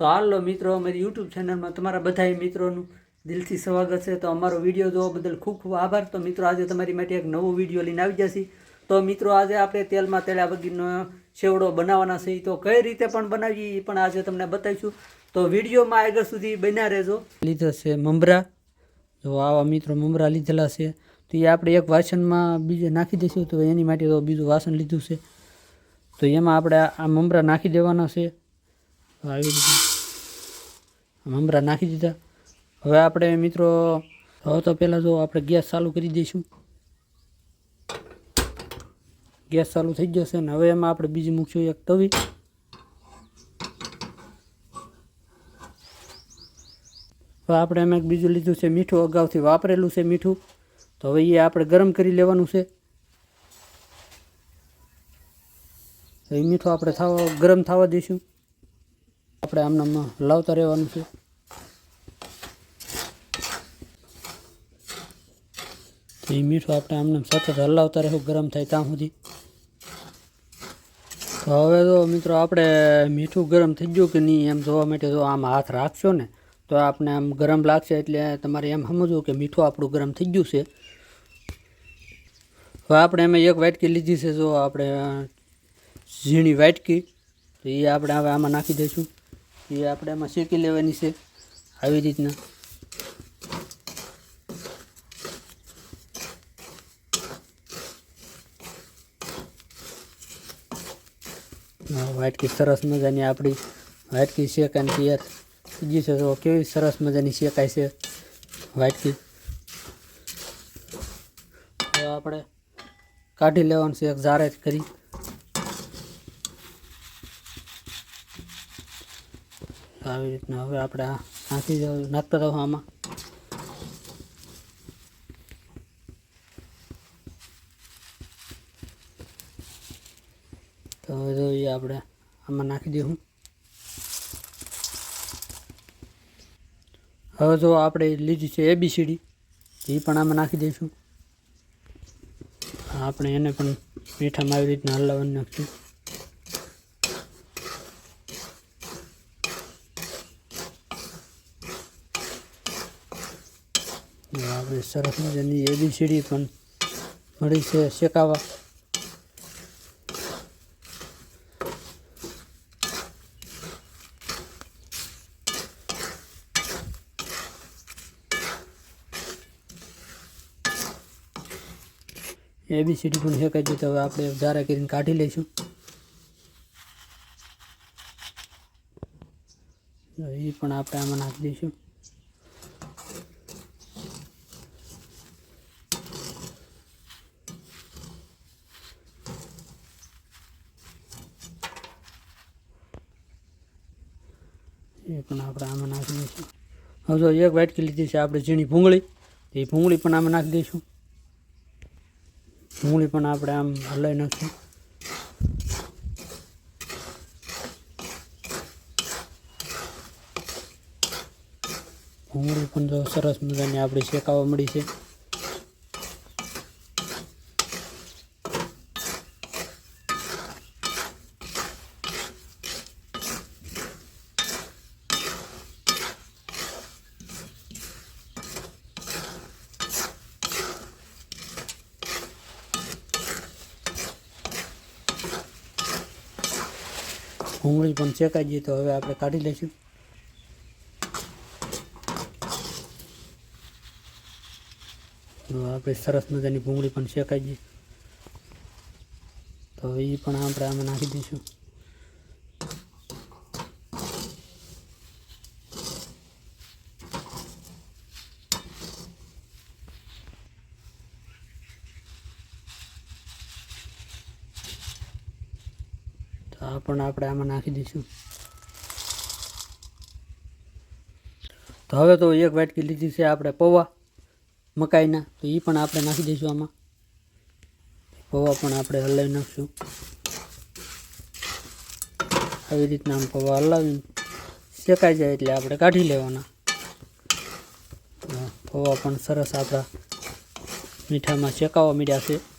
તો હાલો મિત્રો, અમારી યુટ્યુબ ચેનલમાં તમારા બધા મિત્રોનું દિલથી સ્વાગત છે. તો અમારો વીડિયો જોવા બદલ ખૂબ ખૂબ આભાર. તો મિત્રો, આજે તમારી માટે એક નવો વીડિયો લઈને આવી જશે. તો મિત્રો, આજે આપણે તેલમાં તેલા વગીરનો સેવડો બનાવવાના છે. તો કઈ રીતે પણ બનાવીએ એ પણ આજે તમને બતાવીશું. તો વિડીયોમાં આગળ સુધી બન્યા રહેજો. લીધા છે મમરા. જો આવા મિત્રો મમરા લીધેલા છે. તો એ આપણે એક વાસણમાં બીજે નાખી દઈશું. તો એની માટે તો બીજું વાસણ લીધું છે. તો એમાં આપણે આ મમરા નાખી દેવાના છે. આવી રીતે મમરા નાખી દીધા. હવે આપણે મિત્રો, હવે તો પહેલાં જો આપણે ગેસ ચાલુ કરી દઈશું. ગેસ ચાલુ થઈ ગયો છે ને હવે એમાં આપણે બીજી મૂકશું એક તવી. હવે આપણે એમાં એક બીજું લીધું છે મીઠું, અગાઉથી વાપરેલું છે મીઠું. તો હવે એ આપણે ગરમ કરી લેવાનું છે. એ મીઠું આપણે થવા, ગરમ થવા દઈશું. આપણે આમને લાવતા રહેવાનું છે. એ મીઠું આપણે આમને સતત હલાવતા રહેવું ગરમ થાય ત્યાં સુધી. તો હવે તો મિત્રો આપણે મીઠું ગરમ થઈ ગયું કે નહીં એમ જોવા માટે જો આમ હાથ રાખશો ને, તો આપણે આમ ગરમ લાગશે એટલે તમારે એમ સમજવું કે મીઠું આપણું ગરમ થઈ ગયું છે. હવે આપણે એમાં એક વાટકી લીધી છે, જો આપણે ઝીણી વાટકી, તો એ આપણે હવે આમાં નાખી દઈશું. એ આપણે એમાં શેકી લેવાની છે આવી રીતના. વાટકી સરસ મજાની આપણી વાટકી શેકાની તૈયાર બીજી છે, તો કેવી સરસ મજાની શેકાય છે વાટકી. તો આપણે કાઢી લેવાનું છે, એક જારે જ કરી. આવી રીતના હવે આપણે નાખી દઉં- નાખતા રહો આમાં. તો હવે જોઈએ આપણે આમાં નાખી દઈશું હવે જો આપણે લીધી છે એબીસીડી એ પણ આમાં નાખી દઈશું. આપણે એને પણ મીઠામાં આવી રીતના હલાવવાનું નાખશું. આપણે સરસ મજાની એબીસીડી પણ મળી છે શેકાવા. એબીસીડી પણ શેકાઈ જતો હવે આપણે ધારા કરીને કાઢી લઈશું. એ પણ આપણે આમાં નાખી દઈશું એ પણ આપણે આમાં નાખી દઈશું. હવે જો એક વાટકી લીધી છે આપણે ઝીણી ભૂંગળી એ ભૂંગળી પણ આમાં નાખી દઈશું. ભૂંગળી પણ આપણે આમ હલાવી નાખશું ભૂંગળી પણ જો સરસ મજાની આપણી શેકાવા મળી છે. ભૂંગળી પણ શેકાઈ ગઈ તો હવે આપણે કાઢી લઈશું. આપણે સરસ મજાની ભૂંગળી પણ શેકાઈ ગઈ. તો એ પણ આપણે આમાં નાખી દઈશું. આ પણ આપણે આમાં નાખી દઈશું. તો હવે તો એક વાટકી લીધી છે આપણે પૌવા મકાઈના, તો એ પણ આપણે નાખી દઈશું આમાં. પૌવા પણ આપણે હલાવી નાખશું. આવી રીતના આમ પૌવા હલાવીને શેકાઈ જાય એટલે આપણે કાઢી લેવાના. પૌવા પણ સરસ આપણા મીઠામાં શેકાવા મળ્યા છે.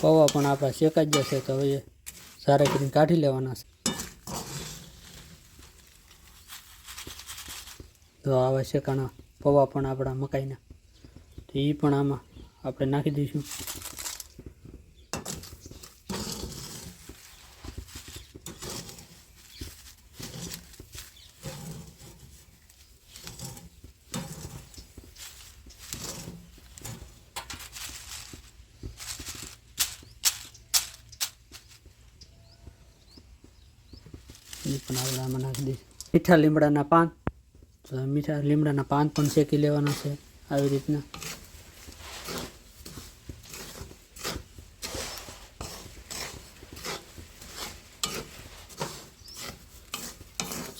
પૌવા પણ આપણા શેકાઈ જશે તો હવે સારા કરીને કાઢી લેવાના છે. તો આવા શેકાણા પૌવા પણ આપણા મકાઈના. તો એ પણ આમાં આપણે નાખી દઈશું. એ પણ નાખી દઈશ. મીઠા લીમડાના પાન. તો મીઠા લીમડાના પાન પણ શેકી લેવાના છે આવી રીતના.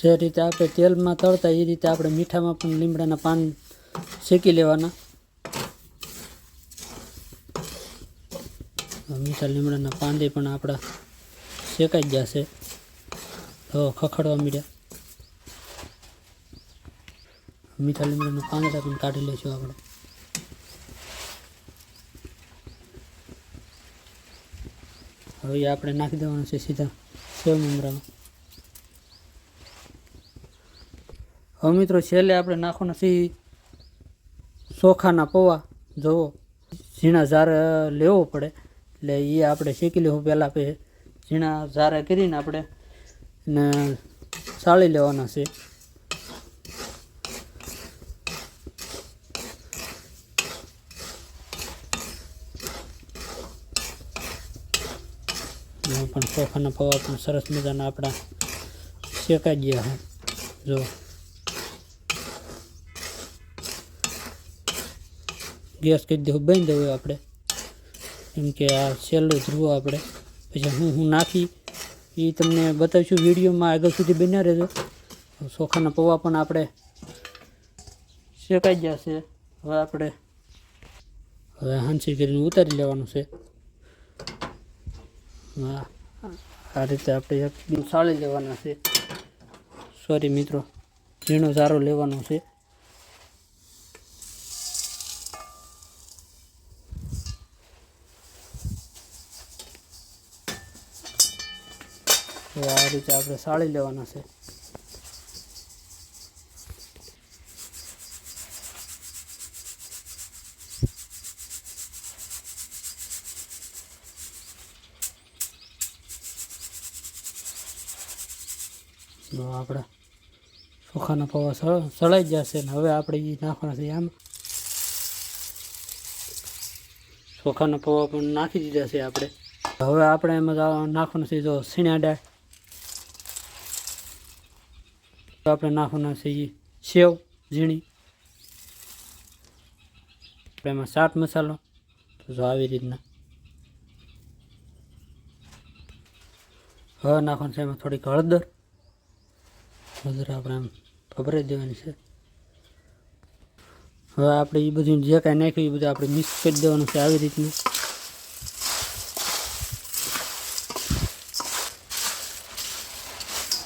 જે રીતે આપણે તેલમાં તળતા એ રીતે આપણે મીઠામાં પણ લીમડાના પાન શેકી લેવાના. મીઠા લીમડાના પાંદે પણ આપણા શેકાઈ જશે તો ખખડવા મીડ્યા. મીઠા લીમડાના પાંદડા પણ કાઢી લઈશું આપણે. હવે આપણે નાખી દેવાનું છે સીધા સેવ મમરામાં. હવે મિત્રો છેલ્લે આપણે નાખવાના છે ચોખાના પૌવા. જોવો, ઝીણા ઝાર લેવો પડે. એટલે એ આપણે શેકી લેવું પહેલાં ઝીણા ઝારા કરીને આપણે ને સાળી લેવાના છે. પણ ચોખાના પૌવા પણ સરસ મજાના આપણા શેકાઈ ગયા છે. જો. ગેસ કરી દેવું, બંધ દેવું આપણે. કેમ કે આ છેલ્લો ધ્રુવો આપણે. પછી હું હું નાખી એ તમને બતાવીશું, વિડીયોમાં આગળ સુધી બન્યા રહેજો. ચોખાના પૌવા પણ આપણે શેકાઈ ગયા છે. હવે આપણે હવે હાંસી કરીને ઉતારી લેવાનું છે. આ રીતે આપણે એકદમ સાળી લેવાના છે. સોરી મિત્રો, ઝીણો સારો લેવાનો છે. તો આ રીતે આપણે સાળી લેવાના છે. આપણા ચોખાના પૌવા સળ, સળાઈ જશે ને હવે આપણે એ નાખવાના છે આમ. ચોખાના પૌવા પણ નાખી દીધા છે આપણે. હવે આપણે એમાં નાખવાનું છે જો સીણા તો આપણે નાખવાના છે સેવ, ઝીણી. એમાં ચાટ મસાલો જો આવી રીતના. હવે નાખવાનું છે એમાં થોડીક હળદર. હળદર આપણે આમ ફભરાઈ દેવાની છે. હવે આપણે એ બધું જે કાંઈ નાખ્યું એ બધું આપણે મિક્સ કરી દેવાનું છે આવી રીતનું.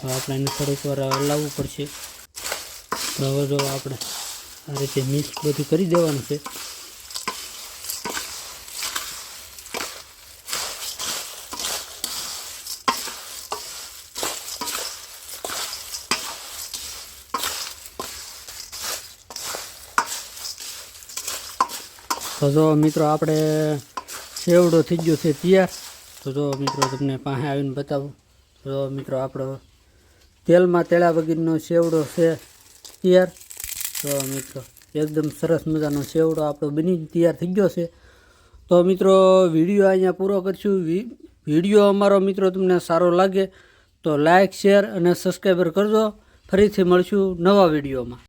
હવે આપણે એને થોડીક વાર હલાવવું પડશે. તો હવે જો આપણે આ રીતે મિક્સ બધું કરી દેવાનું છે. તો જો મિત્રો આપણે સેવડો થઈ ગયો છે તૈયાર. તો જો મિત્રો તમને પાસે આવીને બતાવું. તો મિત્રો આપણો તેલમાં તેળા વગરનો સેવડો છે તૈયાર. તો મિત્રો, એકદમ સરસ મજાનો સેવડો આપણો બની તૈયાર થઈ ગયો છે. તો મિત્રો, વીડિયો અહીંયા પૂરો કરશું. વીડિયો અમારો મિત્રો તમને સારો લાગે તો લાઈક, શેર અને સબસ્ક્રાઈબર કરજો. ફરીથી મળશું નવા વિડીયોમાં.